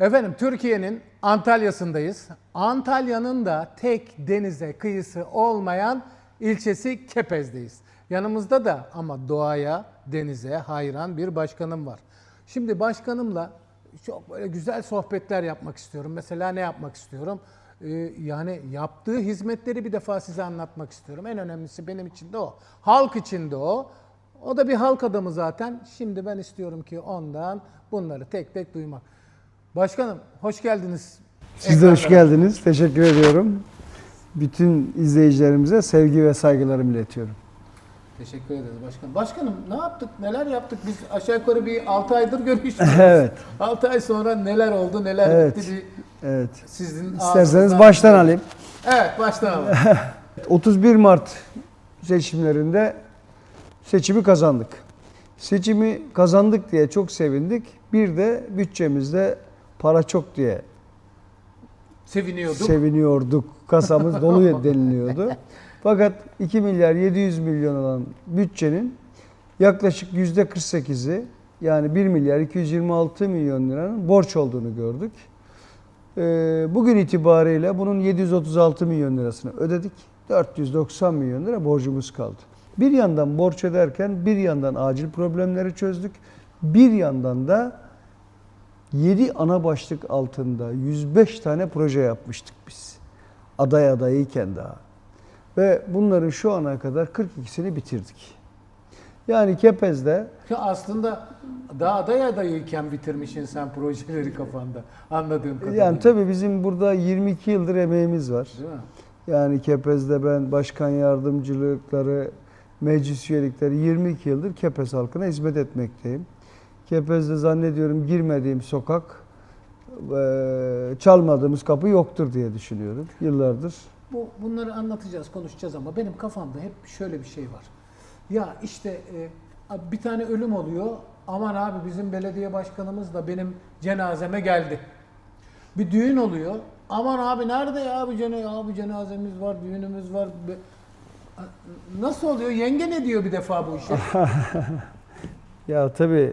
Efendim Türkiye'nin Antalya'sındayız. Antalya'nın da tek denize kıyısı olmayan ilçesi Kepez'deyiz. Yanımızda da ama doğaya, denize hayran bir başkanım var. Şimdi başkanımla çok böyle güzel sohbetler yapmak istiyorum. Mesela ne yapmak istiyorum? Ee, yani yaptığı hizmetleri bir defa size anlatmak istiyorum. En önemlisi benim için de o. Halk için de o. O da bir halk adamı zaten. Şimdi ben istiyorum ki ondan bunları tek tek duymak. Başkanım hoş geldiniz. Siz de hoş geldiniz. Teşekkür ediyorum. Bütün izleyicilerimize sevgi ve saygılarımı iletiyorum. Teşekkür ederiz başkanım. Başkanım ne yaptık, neler yaptık? Biz aşağı yukarı bir 6 aydır görüşüyoruz. Evet. 6 ay sonra neler oldu, neler Evet. bitti bir Evet. sizin İsterseniz baştan alayım. Evet baştan alalım. 31 Mart seçimlerinde seçimi kazandık. Seçimi kazandık diye çok sevindik. Bir de bütçemizde para çok diye Seviniyorduk. seviniyorduk. Kasamız dolu deniliyordu. Fakat 2 milyar 700 milyon olan bütçenin yaklaşık yüzde 48'i yani 1 milyar 226 milyon liranın borç olduğunu gördük. Ee, Bugün itibariyle bunun 736 milyon lirasını ödedik. 490 milyon lira borcumuz kaldı. Bir yandan borç öderken bir yandan acil problemleri çözdük. Bir yandan da 7 ana başlık altında 105 tane proje yapmıştık biz. Aday adayıyken daha. Ve bunların şu ana kadar 42'sini bitirdik. Yani Kepez'de Ya aslında daha aday adayıyken bitirmişsin sen projeleri kafanda anladığım kadarıyla. yani tabii bizim burada 22 yıldır emeğimiz var. Değil mi? Yani Kepez'de ben başkan yardımcılıkları, meclis üyelikleri 22 yıldır Kepez halkına hizmet etmekteyim. Kepez'de zannediyorum girmediğim sokak, eee, çalmadığımız kapı yoktur diye düşünüyorum yıllardır. Bu bunları anlatacağız, konuşacağız ama benim kafamda hep şöyle bir şey var. Ya işte e, bir tane ölüm oluyor. Aman abi bizim belediye başkanımız da benim cenazeme geldi. Bir düğün oluyor. Aman abi nerede ya abi cene abi cenazemiz var, düğünümüz var. Nasıl oluyor? Yenge ne diyor bir defa bu işe? Ya tabii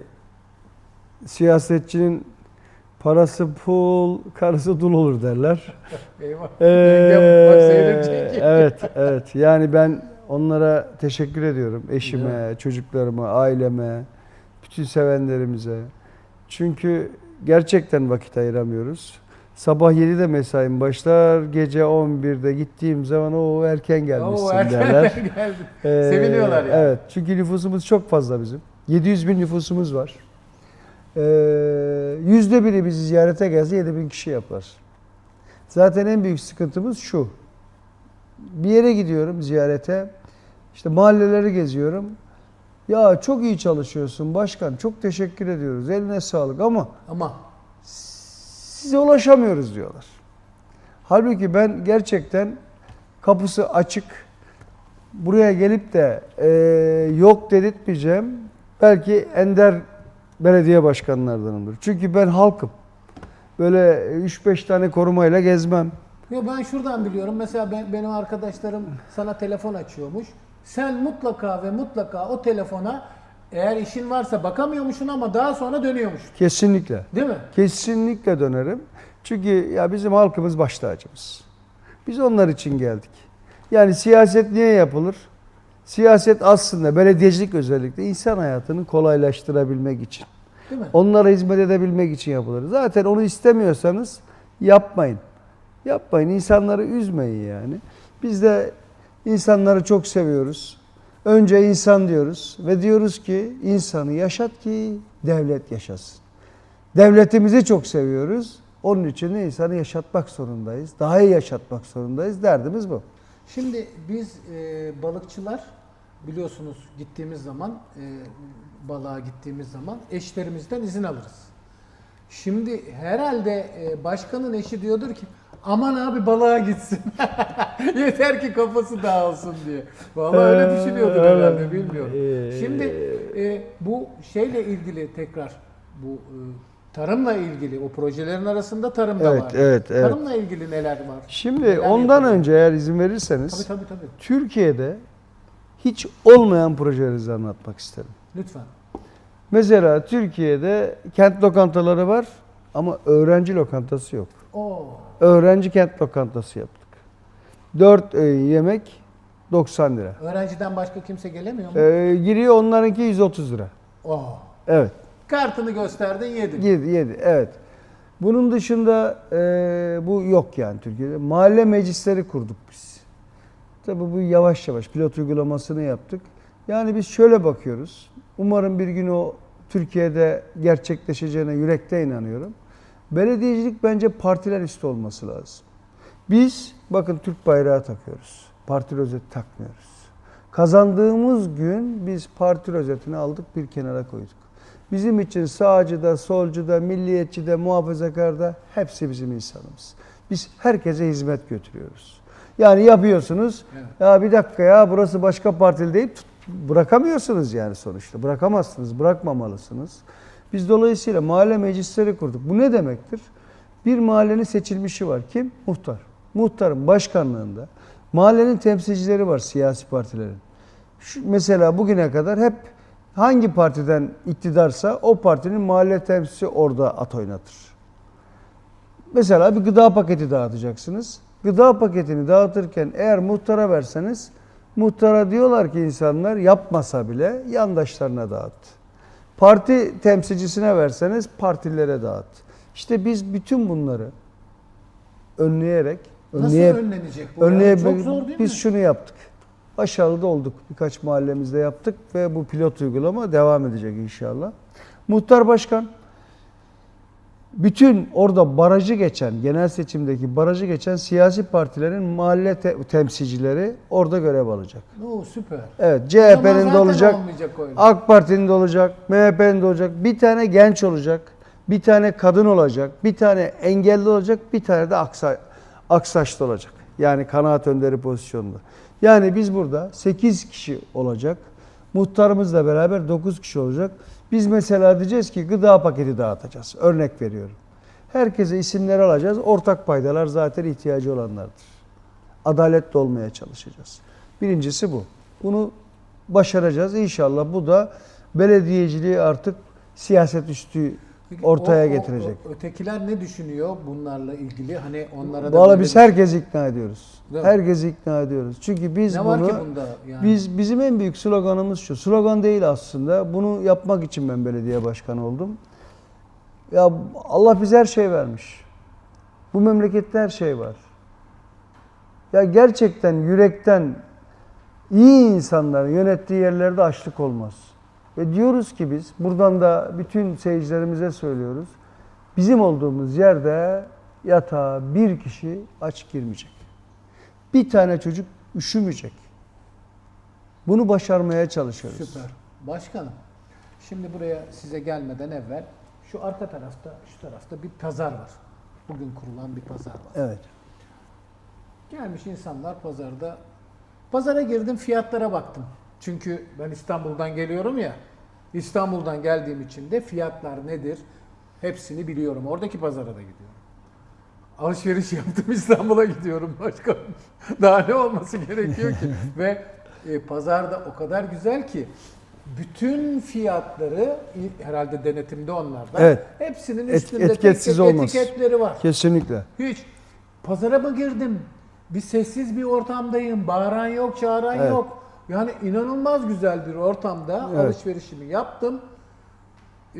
siyasetçinin parası pul, karısı dul olur derler. Eyvah. Ee, evet, evet. Yani ben onlara teşekkür ediyorum. Eşime, çocuklarıma, aileme, bütün sevenlerimize. Çünkü gerçekten vakit ayıramıyoruz. Sabah 7'de mesaim başlar, gece 11'de gittiğim zaman o erken gelmişsin Oo, erken derler. geldi. Ee, Seviniyorlar yani. Evet. Çünkü nüfusumuz çok fazla bizim. 700 bin nüfusumuz var. Ee, Yüzde biri bizi ziyarete gelse 7 bin kişi yapar. Zaten en büyük sıkıntımız şu. Bir yere gidiyorum ziyarete. İşte mahalleleri geziyorum. Ya çok iyi çalışıyorsun başkan. Çok teşekkür ediyoruz. Eline sağlık ama Ama size ulaşamıyoruz diyorlar. Halbuki ben gerçekten kapısı açık buraya gelip de e, yok dedirtmeyeceğim. Belki ender belediye başkanlardanımdır. Çünkü ben halkım. Böyle 3-5 tane korumayla gezmem. Yo ben şuradan biliyorum. Mesela ben, benim arkadaşlarım sana telefon açıyormuş. Sen mutlaka ve mutlaka o telefona eğer işin varsa bakamıyormuşsun ama daha sonra dönüyormuş. Kesinlikle. Değil mi? Kesinlikle dönerim. Çünkü ya bizim halkımız baş tacımız. Biz onlar için geldik. Yani siyaset niye yapılır? Siyaset aslında belediyecilik özellikle insan hayatını kolaylaştırabilmek için. Değil mi? Onlara hizmet edebilmek için yapılır. Zaten onu istemiyorsanız yapmayın. Yapmayın. İnsanları üzmeyin yani. Biz de insanları çok seviyoruz. Önce insan diyoruz ve diyoruz ki insanı yaşat ki devlet yaşasın. Devletimizi çok seviyoruz. Onun için insanı yaşatmak zorundayız. Daha iyi yaşatmak zorundayız. Derdimiz bu. Şimdi biz e, balıkçılar biliyorsunuz gittiğimiz zaman e, balığa gittiğimiz zaman eşlerimizden izin alırız. Şimdi herhalde e, başkanın eşi diyordur ki aman abi balığa gitsin. Yeter ki kafası dağılsın diye. Vallahi öyle düşünüyordur herhalde bilmiyorum. Şimdi e, bu şeyle ilgili tekrar bu e, tarımla ilgili o projelerin arasında tarım da Evet, var. evet, evet. Tarımla ilgili neler var? Şimdi Neler ondan yapılıyor? önce eğer izin verirseniz Tabii tabii tabii. Türkiye'de hiç olmayan projelerinizi anlatmak isterim. Lütfen. Mesela Türkiye'de kent lokantaları var Ama öğrenci lokantası yok. Oo. Öğrenci kent lokantası yaptık. 4 yemek 90 lira. Öğrenciden başka kimse gelemiyor mu? Ee, giriyor onlarınki 130 lira. Oo. Evet. Kartını gösterdin yedin. 7 7 evet. Bunun dışında e, bu yok yani Türkiye'de. Mahalle meclisleri kurduk biz. Tabii bu yavaş yavaş pilot uygulamasını yaptık. Yani biz şöyle bakıyoruz. Umarım bir gün o Türkiye'de gerçekleşeceğine yürekte inanıyorum. Belediyecilik bence partiler üstü olması lazım. Biz bakın Türk bayrağı takıyoruz. Parti rozeti takmıyoruz. Kazandığımız gün biz parti rozetini aldık bir kenara koyduk. Bizim için sağcı da, solcu da, milliyetçi de, muhafazakar da hepsi bizim insanımız. Biz herkese hizmet götürüyoruz. Yani yapıyorsunuz. Evet. Ya bir dakika ya burası başka partili deyip bırakamıyorsunuz yani sonuçta. Bırakamazsınız, bırakmamalısınız. Biz dolayısıyla mahalle meclisleri kurduk. Bu ne demektir? Bir mahallenin seçilmişi var. Kim? Muhtar. Muhtarın başkanlığında mahallenin temsilcileri var siyasi partilerin. Şu, mesela bugüne kadar hep hangi partiden iktidarsa o partinin mahalle temsilcisi orada at oynatır. Mesela bir gıda paketi dağıtacaksınız. Gıda paketini dağıtırken eğer muhtara verseniz muhtara diyorlar ki insanlar yapmasa bile yandaşlarına dağıt. Parti temsilcisine verseniz partilere dağıt. İşte biz bütün bunları önleyerek Nasıl önleye- önlenecek bu? ya? önleye- Çok zor değil biz mi? şunu yaptık. Başarılı da olduk. Birkaç mahallemizde yaptık ve bu pilot uygulama devam edecek inşallah. Muhtar başkan bütün orada barajı geçen, genel seçimdeki barajı geçen siyasi partilerin mahalle te- temsilcileri orada görev alacak. Oo, süper. Evet, CHP'nin de zaten olacak, olmayacak öyle. AK Parti'nin de olacak, MHP'nin de olacak. Bir tane genç olacak, bir tane kadın olacak, bir tane engelli olacak, bir tane de aksa, aksaçlı olacak. Yani kanaat önderi pozisyonunda. Yani biz burada 8 kişi olacak. Muhtarımızla beraber 9 kişi olacak. Biz mesela diyeceğiz ki gıda paketi dağıtacağız. Örnek veriyorum. Herkese isimleri alacağız. Ortak paydalar zaten ihtiyacı olanlardır. Adaletli olmaya çalışacağız. Birincisi bu. Bunu başaracağız. İnşallah bu da belediyeciliği artık siyaset üstü Peki ortaya o- getirecek. o- ötekiler ne düşünüyor bunlarla ilgili? Hani onlara da Valla böyle biz bir- herkesi ikna ediyoruz. Değil mi? Herkesi ikna ediyoruz. Çünkü biz ne var bunu ki bunda yani? biz bizim en büyük sloganımız şu. Slogan değil aslında. Bunu yapmak için ben belediye başkanı oldum. Ya Allah bize her şey vermiş. Bu memlekette her şey var. Ya gerçekten yürekten iyi insanların yönettiği yerlerde açlık olmaz. Ve diyoruz ki biz buradan da bütün seyircilerimize söylüyoruz. Bizim olduğumuz yerde yatağa bir kişi aç girmeyecek. Bir tane çocuk üşümeyecek. Bunu başarmaya çalışıyoruz. Süper. Başkanım, şimdi buraya size gelmeden evvel şu arka tarafta, şu tarafta bir pazar var. Bugün kurulan bir pazar var. Evet. Gelmiş insanlar pazarda. Pazara girdim, fiyatlara baktım. Çünkü ben İstanbul'dan geliyorum ya. İstanbul'dan geldiğim için de fiyatlar nedir? Hepsini biliyorum. Oradaki pazara da gidiyorum. Alışveriş yaptım İstanbul'a gidiyorum başkanım. Daha ne olması gerekiyor ki? Ve e, pazarda o kadar güzel ki bütün fiyatları herhalde denetimde onlarda. Evet. Hepsinin Et- üstünde tek etiketsiz tek olmaz. etiketleri var. Kesinlikle. Hiç. Pazara mı girdim? Bir sessiz bir ortamdayım. Bağıran yok, çağıran Evet. yok. Yani inanılmaz güzel bir ortamda Evet. alışverişimi yaptım. Ee,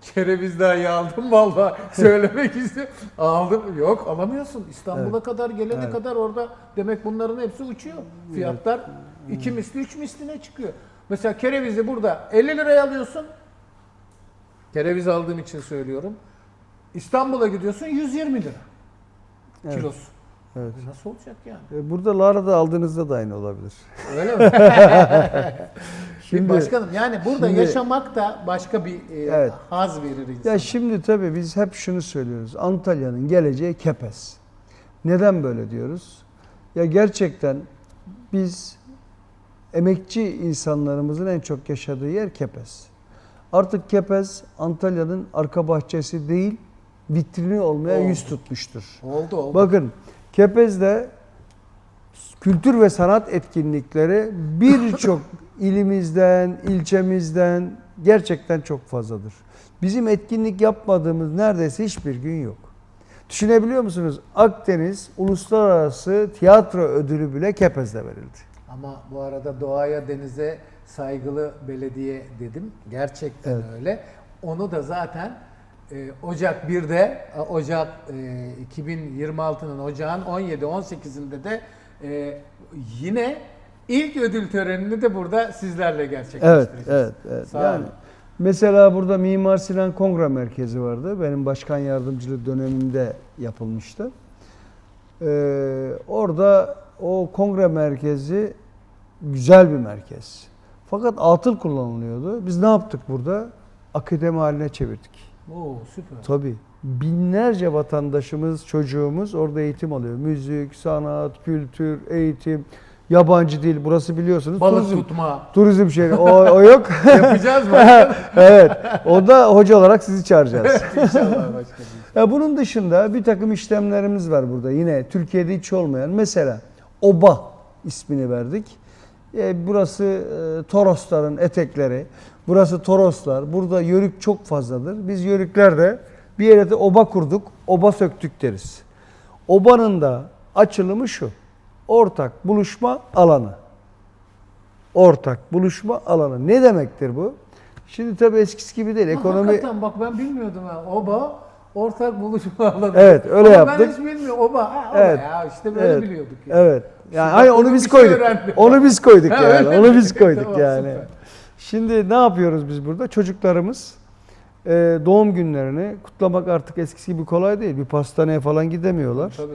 Kereviz dahi aldım valla söylemek istiyorum. Aldım. Yok alamıyorsun. İstanbul'a kadar gelene Evet. kadar orada demek bunların hepsi uçuyor. Fiyatlar iki misli üç misline çıkıyor. Mesela kerevizi burada 50 liraya alıyorsun. Kereviz aldığım için söylüyorum. İstanbul'a gidiyorsun 120 lira Evet. kilosu. Evet. Bu Nasıl olacak yani? E, Burada Lara'da aldığınızda da aynı olabilir. Öyle mi? Şimdi- Başkanım yani burada şimdi- yaşamak da başka bir e, Evet. haz verir insana. Ya şimdi tabii biz hep şunu söylüyoruz. Antalya'nın geleceği Kepez. Neden böyle diyoruz? Ya gerçekten biz emekçi insanlarımızın en çok yaşadığı yer Kepez. Artık Kepez Antalya'nın arka bahçesi değil, vitrini olmaya Oldu. yüz tutmuştur. Oldu oldu. Bakın Kepez'de kültür ve sanat etkinlikleri birçok ilimizden, ilçemizden gerçekten çok fazladır. Bizim etkinlik yapmadığımız neredeyse hiçbir gün yok. Düşünebiliyor musunuz? Akdeniz Uluslararası Tiyatro Ödülü bile Kepez'de verildi. Ama bu arada doğaya, denize saygılı belediye dedim. Gerçekten Evet. öyle. Onu da zaten e, Ocak 1'de, e, Ocak e, 2026'nın Ocağın 17-18'inde de e, yine ilk ödül törenini de burada sizlerle Evet, gerçekleştireceğiz. evet, evet. Sağ yani olun. mesela burada Mimar Sinan Kongre Merkezi vardı. Benim başkan yardımcılık dönemimde yapılmıştı. Ee, orada o kongre merkezi güzel bir merkez. Fakat atıl kullanılıyordu. Biz ne yaptık burada? Akademi haline çevirdik. Oo süper. Tabii. Binlerce vatandaşımız, çocuğumuz orada eğitim alıyor. Müzik, sanat, kültür, eğitim, yabancı dil. Burası biliyorsunuz. Balık turizm, tutma. turizm şehri. O, o yok. Yapacağız mı? evet. O da hoca olarak sizi çağıracağız. İnşallah başkanım. Ya bunun dışında bir takım işlemlerimiz var burada. Yine Türkiye'de hiç olmayan. Mesela Oba ismini verdik. E, burası e, Torosların etekleri. Burası Toroslar. Burada yörük çok fazladır. Biz yörüklerde bir yere de oba kurduk. Oba söktük deriz. Obanın da açılımı şu. Ortak buluşma alanı. Ortak buluşma alanı. Ne demektir bu? Şimdi tabii eskisi gibi değil. Ekonomi Hakikaten bak ben bilmiyordum ha. Oba ortak buluşma alanı. Evet, öyle Ama yaptık. Ben hiç bilmiyorum. Oba. Ha, oba Evet. ya işte böyle Evet. biliyorduk ya. Evet. Yani Şimdi hayır bak onu biz şey koyduk. öğrendim. Onu biz koyduk Ha, yani. Onu biz koyduk Tamam, yani. süper. Şimdi ne yapıyoruz biz burada? Çocuklarımız e, doğum günlerini kutlamak artık eskisi gibi kolay değil. Bir pastaneye falan gidemiyorlar. Tabii.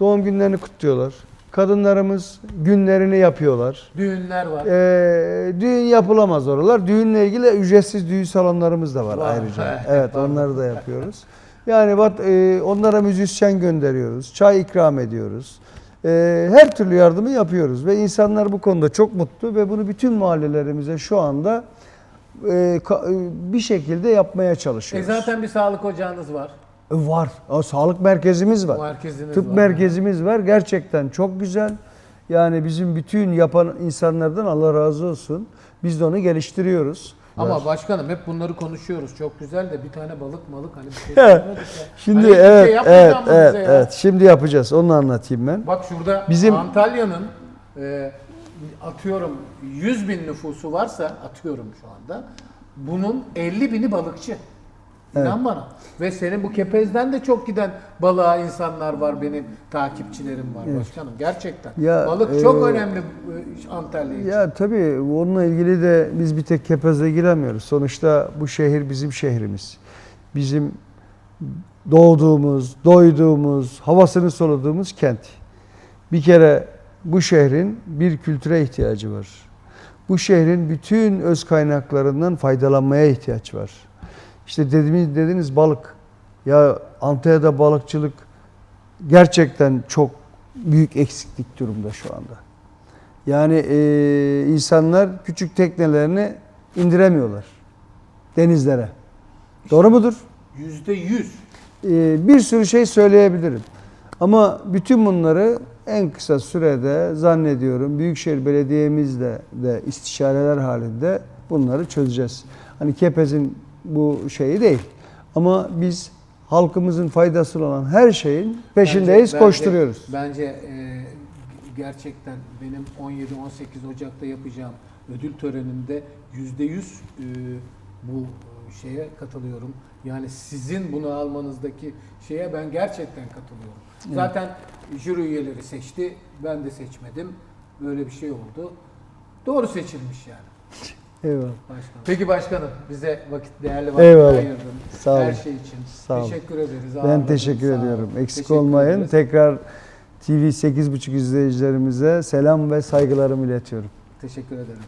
Doğum günlerini kutluyorlar. Kadınlarımız günlerini yapıyorlar. Düğünler var. E, düğün yapılamaz oralar. Düğünle ilgili ücretsiz düğün salonlarımız da var Var. ayrıca. Evet onları da yapıyoruz. Yani e, onlara müzisyen gönderiyoruz. Çay ikram ediyoruz. E, her türlü yardımı yapıyoruz ve insanlar bu konuda çok mutlu ve bunu bütün mahallelerimize şu anda e, ka- e, bir şekilde yapmaya E çalışıyoruz. zaten bir sağlık ocağınız var. E, var. O, sağlık merkezimiz var. Merkeziniz Tıp var. merkezimiz var. Gerçekten çok güzel. Yani bizim bütün yapan insanlardan Allah razı olsun. Biz de onu geliştiriyoruz. Ama başkanım hep bunları konuşuyoruz. Çok güzel de bir tane balık malık hani bir şey ya. Şimdi Hani hiçbir evet şey evet evet bize ya? evet. Şimdi yapacağız. Onu anlatayım ben. Bak şurada Bizim- Antalya'nın e, atıyorum 100 bin nüfusu varsa atıyorum şu anda. Bunun 50 bini balıkçı. İnan bana. Ve senin bu kepezden de çok giden balığa insanlar var benim takipçilerim var başkanım. Gerçekten. Ya, Balık çok e, önemli e, Antalya için. Ya tabii onunla ilgili de biz bir tek Kepez'le ilgilenmiyoruz. Sonuçta bu şehir bizim şehrimiz. Bizim doğduğumuz, doyduğumuz, havasını soluduğumuz kent. Bir kere bu şehrin bir kültüre ihtiyacı var. Bu şehrin bütün öz kaynaklarından faydalanmaya ihtiyaç var. İşte dediğiniz, dediniz balık. Ya Antalya'da balıkçılık gerçekten çok büyük eksiklik durumda şu anda. Yani e, insanlar küçük teknelerini indiremiyorlar denizlere. Doğru mudur? Yüzde yüz. E, bir sürü şey söyleyebilirim. Ama bütün bunları en kısa sürede zannediyorum Büyükşehir Belediye'mizle de istişareler halinde bunları çözeceğiz. Hani Kepez'in bu şeyi değil. Ama biz halkımızın faydası olan her şeyin peşindeyiz, Bence- koşturuyoruz. Bence, e, gerçekten benim 17-18 Ocak'ta yapacağım ödül töreninde yüzde yüz e, bu e, şeye katılıyorum. Yani sizin bunu almanızdaki şeye ben gerçekten katılıyorum. Zaten jüri üyeleri seçti, ben de seçmedim. Böyle bir şey oldu. Doğru seçilmiş yani. Eyvallah. Başkanım. Peki başkanım bize vakit değerli vakit Eyvallah. ayırdın. Sağ olun. Her şey için. Sağ olun. Teşekkür ederiz. Ben ağırladın. teşekkür Sağ ediyorum. Eksik Teşekkür olmayın. ederiz. Tekrar TV 8.5 izleyicilerimize selam ve saygılarımı iletiyorum. Teşekkür ederim.